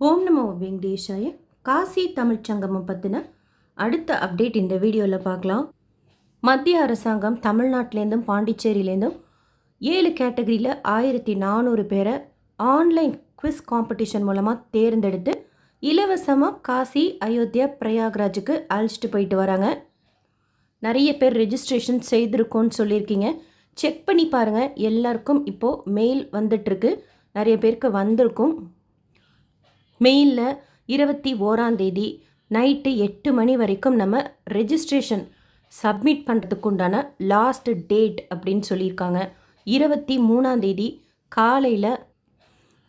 ஓம் நமோ வெங்கடேஷாய. காசி தமிழ்ச் சங்கமம் பற்றின அடுத்த அப்டேட் இந்த வீடியோவில் பார்க்கலாம் மத்திய அரசாங்கம் தமிழ்நாட்டிலேருந்தும் பாண்டிச்சேரியிலேருந்தும் ஏழு கேட்டகரியில் ஆயிரத்தி நானூறு பேரை ஆன்லைன் குவிஸ் காம்படிஷன் மூலமாக தேர்ந்தெடுத்து இலவசமாக காசி அயோத்தியா பிரயாக்ராஜுக்கு அழைச்சிட்டு போயிட்டு வராங்க. நிறைய பேர் ரெஜிஸ்ட்ரேஷன் செய்திருக்கோன்னு சொல்லியிருக்கீங்க. செக் பண்ணி பாருங்கள் எல்லாருக்கும் இப்போது மெயில் வந்துட்டுருக்கு. நிறைய பேருக்கு வந்திருக்கும். மெயிலில் இருபத்தி ஓராந்தேதி நைட்டு எட்டு மணி வரைக்கும் நம்ம ரெஜிஸ்ட்ரேஷன் சப்மிட் பண்ணுறதுக்கு உண்டான லாஸ்ட் டேட் அப்படின்னு சொல்லியிருக்காங்க. இருபத்தி மூணாந்தேதி காலையில்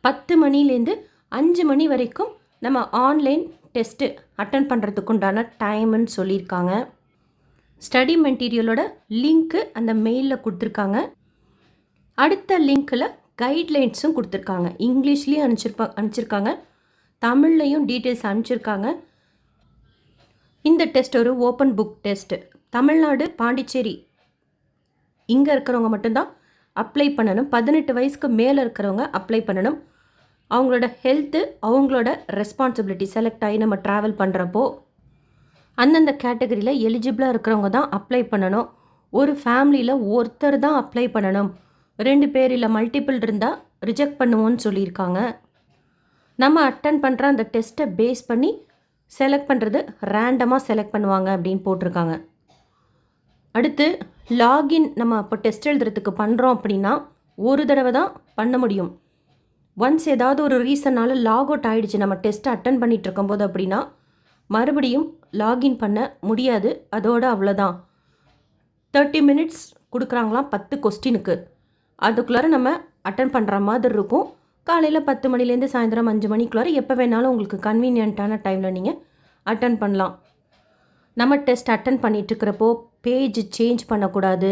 பத்து மணிலேருந்து அஞ்சு மணி வரைக்கும் நம்ம ஆன்லைன் டெஸ்ட்டு அட்டன் பண்ணுறதுக்கு உண்டான டைம்னு சொல்லியிருக்காங்க. ஸ்டடி மெட்டீரியலோட லிங்க்கு அந்த மெயிலில் கொடுத்துருக்காங்க. அடுத்த லிங்க்கில் கைட்லைன்ஸும் கொடுத்துருக்காங்க. இங்கிலீஷ்லேயும் அனுப்பிச்சிருப்பா அனுப்பிச்சிருக்காங்க தமிழ்லையும் டீட்டெயில்ஸ் அனுப்பிச்சிருக்காங்க. இந்த டெஸ்ட் ஒரு open book test Tamil Nadu Pondicherry இங்கே இருக்கிறவங்க மட்டும்தான் அப்ளை பண்ணணும். பதினெட்டு வயசுக்கு மேலே இருக்கிறவங்க அப்ளை பண்ணணும். அவங்களோட ஹெல்த்து அவங்களோட ரெஸ்பான்சிபிலிட்டி செலக்ட் ஆகி நம்ம ட்ராவல் பண்ணுறப்போ அந்தந்த கேட்டகரியில் எலிஜிபிளாக இருக்கிறவங்க தான் அப்ளை பண்ணணும். ஒரு ஃபேமிலியில் ஒருத்தர் தான் அப்ளை பண்ணணும். ரெண்டு பேர் இல்லை மல்டிபிள் இருந்தால் ரிஜெக்ட் பண்ணுவோன்னு சொல்லியிருக்காங்க. நம்ம அட்டன் பண்ணுற அந்த டெஸ்ட்டை பேஸ் பண்ணி செலக்ட் பண்ணுறது ரேண்டமாக செலக்ட் பண்ணுவாங்க அப்படின்னு போட்டிருக்காங்க. அடுத்து லாகின் நம்ம அப்போ டெஸ்ட் எழுதுறதுக்கு பண்ணுறோம் அப்படின்னா ஒரு தடவை தான் பண்ண முடியும். ஒன்ஸ் ஏதாவது ஒரு ரீசனால் லாக் அவுட் ஆகிடுச்சு நம்ம டெஸ்ட்டை அட்டன் பண்ணிட்டு இருக்கும்போது அப்படின்னா மறுபடியும் லாகின் பண்ண முடியாது. அதோட அவ்வளோதான் தேர்ட்டி மினிட்ஸ் கொடுக்குறாங்களாம் பத்து கொஸ்டினுக்கு அதுக்குள்ளார நம்ம அட்டன் பண்ணுற மாதிரி இருக்கும். காலையில் பத்து மணிலேருந்து சாயந்தரம் அஞ்சு மணிக்குள்ளார எப்போ வேணாலும் உங்களுக்கு கன்வீனியண்ட்டான டைமில் நீங்கள் அட்டன் பண்ணலாம். நம்ம டெஸ்ட் அட்டன் பண்ணிகிட்ருக்கிறப்போ பேஜ் சேஞ்ச் பண்ணக்கூடாது.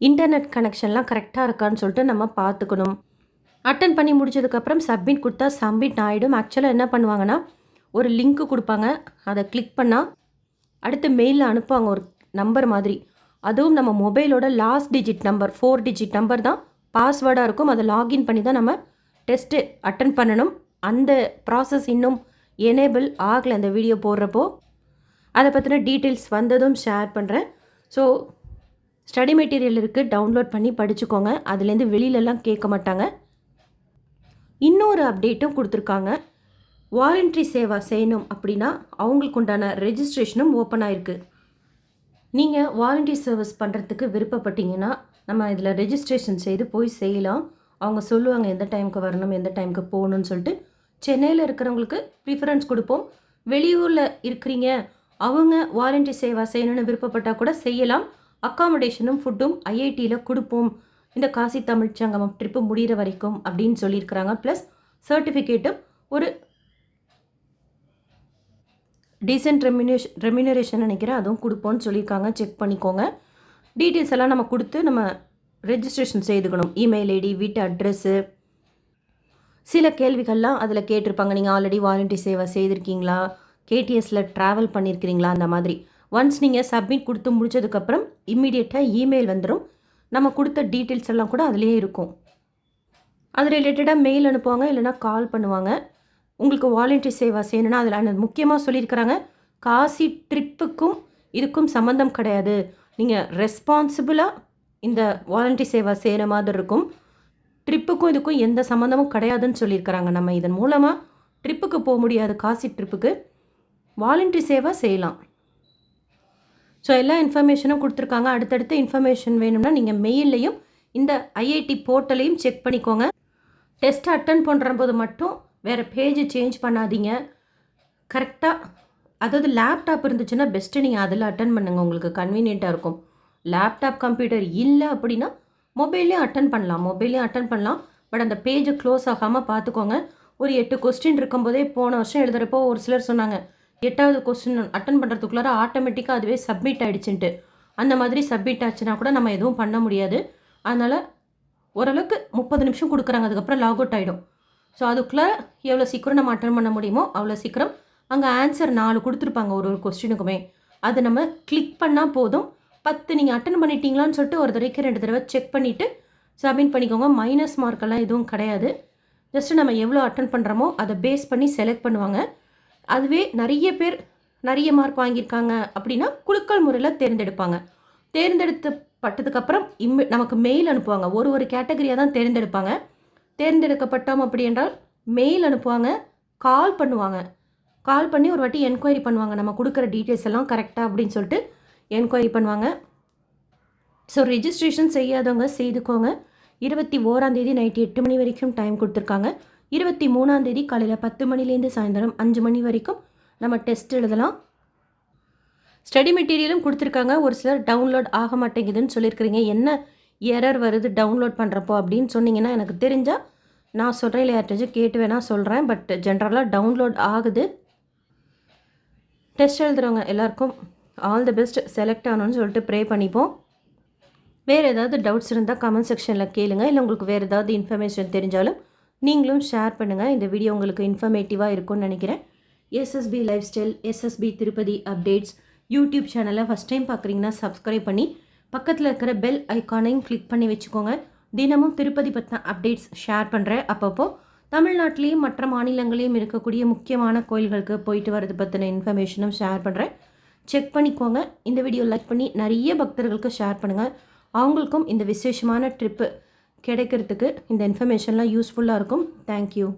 இன்டர்நெட் கனெக்ஷன்லாம் கரெக்டாக இருக்கான்னு சொல்லிட்டு நம்ம பார்த்துக்கணும். அட்டன் பண்ணி முடிச்சதுக்கப்புறம் சப்மிட் கொடுத்தா சப்மிட் ஆகிடும் ஆக்சுவலாக என்ன பண்ணுவாங்கன்னா ஒரு லிங்க்கு கொடுப்பாங்க. அதை கிளிக் பண்ணால் அடுத்து மெயிலில் அனுப்புவாங்க ஒரு நம்பர் மாதிரி. அதுவும் நம்ம மொபைலோட last digit number four digit number தான் பாஸ்வேர்டாக இருக்கும். அதை லாகின் பண்ணி தான் நம்ம டெஸ்ட்டு அட்டன் பண்ணணும். அந்த ப்ராசஸ் இன்னும் எனேபிள் ஆகலை அந்த வீடியோ போடுறப்போ. அதை பற்றின டீட்டெயில்ஸ் வந்ததும் ஷேர் பண்ணுறேன் ஸோ ஸ்டடி மெட்டீரியல் இருக்குது டவுன்லோட் பண்ணி படிச்சுக்கோங்க. அதுலேருந்து வெளியிலலாம் கேட்க மாட்டாங்க. இன்னொரு அப்டேட்டும் கொடுத்துருக்காங்க. வாலண்ட்ரி சேவா செய்யணும் அப்படின்னா அவங்களுக்கு உண்டான ரெஜிஸ்ட்ரேஷனும் ஓப்பன் ஆகிருக்கு நீங்கள் வாலண்ட்ரி சர்வீஸ் பண்ணுறதுக்கு விருப்பப்பட்டீங்கன்னா நம்ம இதில் ரெஜிஸ்ட்ரேஷன் செய்து போய் செய்யலாம். அவங்க சொல்லுவாங்க எந்த டைமுக்கு வரணும் எந்த டைமுக்கு போகணும்னு சொல்லிட்டு. சென்னையில் இருக்கிறவங்களுக்கு ப்ரிஃபரன்ஸ் கொடுப்போம். வெளியூரில் இருக்கிறீங்க அவங்க வாரண்டி சேவா செய்யணும்னு விருப்பப்பட்டால் கூட செய்யலாம். அக்காமடேஷனும் ஃபுட்டும் ஐஐடியில் கொடுப்போம். இந்த காசி தமிழ் சங்கமம் ட்ரிப்பு முடிகிற வரைக்கும் அப்படின்னு சொல்லியிருக்கிறாங்க. ப்ளஸ் சர்டிஃபிகேட்டும் ஒரு டீசென்ட் ரெமினேஷ் ரெமினரேஷன் நினைக்கிறேன் அதுவும் கொடுப்போம்னு சொல்லியிருக்காங்க. செக் பண்ணிக்கோங்க. டீட்டெயில்ஸ் எல்லாம் நம்ம கொடுத்து நம்ம ரெஜிஸ்ட்ரேஷன் செய்துக்கணும். இமெயில் ஐடி வீட்டு அட்ரெஸ்ஸு சில கேள்விகள்லாம் அதில் கேட்டிருப்பாங்க. நீங்கள் ஆல்ரெடி வாலண்டி சேவை செய்திருக்கீங்களா? கேடிஎஸில் ட்ராவல் பண்ணியிருக்கிறீங்களா அந்த மாதிரி. ஒன்ஸ் நீங்கள் சப்மிட் கொடுத்து முடிச்சதுக்கப்புறம் இம்மிடியட்டாக இமெயில் வந்துடும் நம்ம கொடுத்த டீட்டெயில்ஸ் எல்லாம் கூட அதிலே இருக்கும். அது ரிலேட்டடாக மெயில் அனுப்புவாங்க இல்லைனா கால் பண்ணுவாங்க. உங்களுக்கு வாலண்ட்ரி சேவை செய்யணும்னா அதில் முக்கியமாக சொல்லியிருக்கிறாங்க காசி ட்ரிப்புக்கும் இதுக்கும் சம்மந்தம் கிடையாது. நீங்கள் ரெஸ்பான்சிபிளாக இந்த வாலண்டி சேவா செய்கிற மாதிரி இருக்கும். ட்ரிப்புக்கும் இதுக்கும் எந்த சம்மந்தமும் கிடையாதுன்னு சொல்லியிருக்கிறாங்க. நம்ம இதன் மூலமாக ட்ரிப்புக்கு போக முடியாது. காசி ட்ரிப்புக்கு வாலண்ட்ரி சேவா செய்யலாம். ஸோ எல்லா இன்ஃபர்மேஷனும் கொடுத்துருக்காங்க. அடுத்தடுத்த இன்ஃபர்மேஷன் வேணும்னா நீங்கள் மெயில்லையும் இந்த ஐஐடி போர்ட்டலையும் செக் பண்ணிக்கோங்க. டெஸ்ட் அட்டன் பண்ணுற போது மட்டும் வேறு பேஜ் சேஞ்ச் பண்ணாதீங்க. கரெக்டாக அதாவது லேப்டாப் இருந்துச்சுன்னா பெஸ்ட்டு நீங்கள் அதில் அட்டன் பண்ணுங்கள் உங்களுக்கு கன்வீனியண்ட்டாக இருக்கும். லேப்டாப் கம்ப்யூட்டர் இல்லை அப்படின்னா மொபைல்லையும் அட்டன் பண்ணலாம். மொபைல்லையும் அட்டன் பண்ணலாம். பட் அந்த பேஜை க்ளோஸ் ஆகாமல் பார்த்துக்கோங்க ஒரு எட்டு கொஸ்டின் இருக்கும்போதே போன வருஷம் எழுதுகிறப்போ ஒரு சிலர் சொன்னாங்க எட்டாவது கொஸ்டின் அட்டன் பண்ணுறதுக்குள்ளார ஆட்டோமேட்டிக்காக அதுவே சப்மிட் ஆகிடுச்சுன்ட்டு அந்த மாதிரி சப்மிட் ஆச்சுன்னா கூட நம்ம எதுவும் பண்ண முடியாது. அதனால் ஓரளவுக்கு முப்பது நிமிஷம் கொடுக்குறாங்க. அதுக்கப்புறம் லாக் அவுட் ஆகிடும் ஸோ அதுக்குள்ளே எவ்வளோ சீக்கிரம் நம்ம அட்டன் பண்ண முடியுமோ அவ்வளோ சீக்கிரம் அங்கே ஆன்சர் நாலு கொடுத்துருப்பாங்க ஒரு ஒரு கொஸ்டினுக்குமே அதை நம்ம கிளிக் பண்ணால் போதும். பத்து நீங்கள் அட்டன் பண்ணிட்டீங்களான்னு சொல்லிட்டு ஒரு தடவைக்கு ரெண்டு தடவை செக் பண்ணிவிட்டு சப்மிட் பண்ணிக்கோங்க. மைனஸ் மார்க்கெல்லாம் எதுவும் கிடையாது. ஜஸ்ட்டு நம்ம எவ்வளோ அட்டன் பண்ணுறோமோ அதை பேஸ் பண்ணி செலக்ட் பண்ணுவாங்க. அதுவே நிறைய பேர் நிறைய மார்க் வாங்கியிருக்காங்க அப்படின்னா குலுக்கல் முறையில் தேர்ந்தெடுப்பாங்க. தேர்ந்தெடுத்து பட்டதுக்கப்புறம் இம்மி நமக்கு மெயில் அனுப்புவாங்க. ஒரு ஒரு கேட்டகரியாக தான் தேர்ந்தெடுப்பாங்க. தேர்ந்தெடுக்கப்பட்டோம் அப்படி என்றால் மெயில் அனுப்புவாங்க கால் பண்ணுவாங்க. கால் பண்ணி ஒரு வாட்டி என்கொயரி பண்ணுவாங்க. நம்ம கொடுக்குற டீட்டெயில்ஸ் எல்லாம் கரெக்டாக அப்படின்னு சொல்லிட்டு என்கொயரி பண்ணுவாங்க. ஸோ ரிஜிஸ்ட்ரேஷன் செய்யாதவங்க செய்துக்கோங்க. இருபத்தி ஓராந்தேதி நைட்டு எட்டு மணி வரைக்கும் டைம் கொடுத்துருக்காங்க. இருபத்தி மூணாந்தேதி காலையில் பத்து மணிலேருந்து சாயந்தரம் அஞ்சு மணி வரைக்கும் நம்ம டெஸ்ட் எழுதலாம். ஸ்டடி மெட்டீரியலும் கொடுத்துருக்காங்க. ஒரு சிலர் டவுன்லோட் ஆக மாட்டேங்குதுன்னு சொல்லியிருக்கிறீங்க. என்ன எரர் வருது டவுன்லோட் பண்ணுறப்போ அப்படின்னு சொன்னீங்கன்னா எனக்கு தெரிஞ்சால் நான் சொல்கிறேன் இல்லை யார்ட்டாச்சும் கேட்டு வேணால் சொல்கிறேன் பட் ஜென்ரலாக டவுன்லோட் ஆகுது. டெஸ்ட் எழுதுறவங்க எல்லாருக்கும் ஆல் தி பெஸ்ட் செலக்ட் ஆகணும்னு சொல்லிட்டு ப்ரே பண்ணிப்போம். வேறு ஏதாவது டவுட்ஸ் இருந்தால் கமெண்ட் செக்ஷனில் கேளுங்கள் இல்லை உங்களுக்கு வேறு ஏதாவது இன்ஃபர்மேஷன் தெரிஞ்சாலும் நீங்களும் ஷேர் பண்ணுங்கள் இந்த வீடியோ உங்களுக்கு இன்ஃபர்மேட்டிவாக இருக்கும்னு நினைக்கிறேன். SSP life style SSP Tirupati updates YouTube சேனலை ஃபஸ்ட் டைம் பார்க்குறீங்கன்னா சப்ஸ்கிரைப் பண்ணி பக்கத்தில் இருக்கிற பெல் ஐக்கானையும் கிளிக் பண்ணி வச்சுக்கோங்க. தினமும் திருப்பதி பற்றின அப்டேட்ஸ் ஷேர் பண்ணுறேன் அப்பப்போ தமிழ்நாட்டிலையும் மற்ற மாநிலங்களையும் இருக்கக்கூடிய முக்கியமான கோயில்களுக்கு போயிட்டு வரது பற்றின இன்ஃபர்மேஷனும் ஷேர் பண்ணுறேன் செக் பண்ணிக்கோங்க. இந்த வீடியோ லைக் பண்ணி நிறைய பக்தர்களுக்கு ஷேர் பண்ணுங்கள் அவங்களுக்கும் இந்த விசேஷமான ட்ரிப்பு கிடைக்கிறதுக்கு இந்த இன்ஃபர்மேஷன்லாம் யூஸ்ஃபுல்லாக இருக்கும். தேங்க்யூ